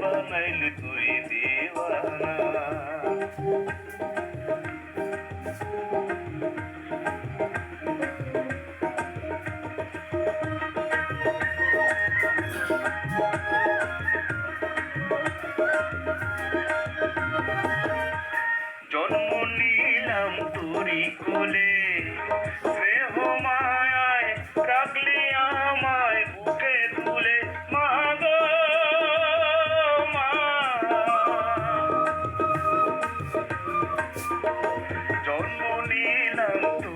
বানাইলি তুই দিওয়ানা। জন্ম নিলাম তোরি কলে নিলাম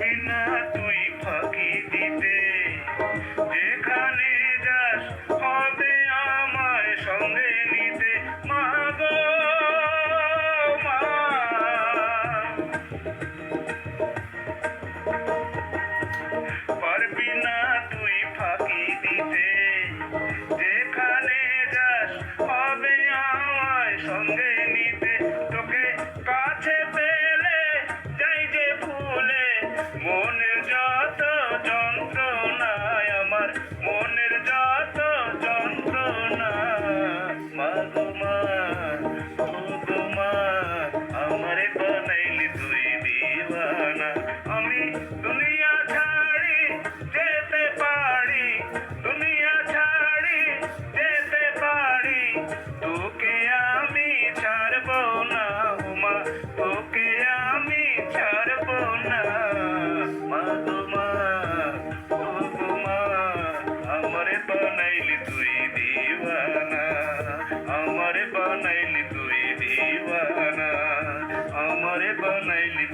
পারবি তুই ফাঁকি দিতে। যেখানে যাস হবে আমায় সঙ্গে নিতে। মা মা। পারবি தேவனை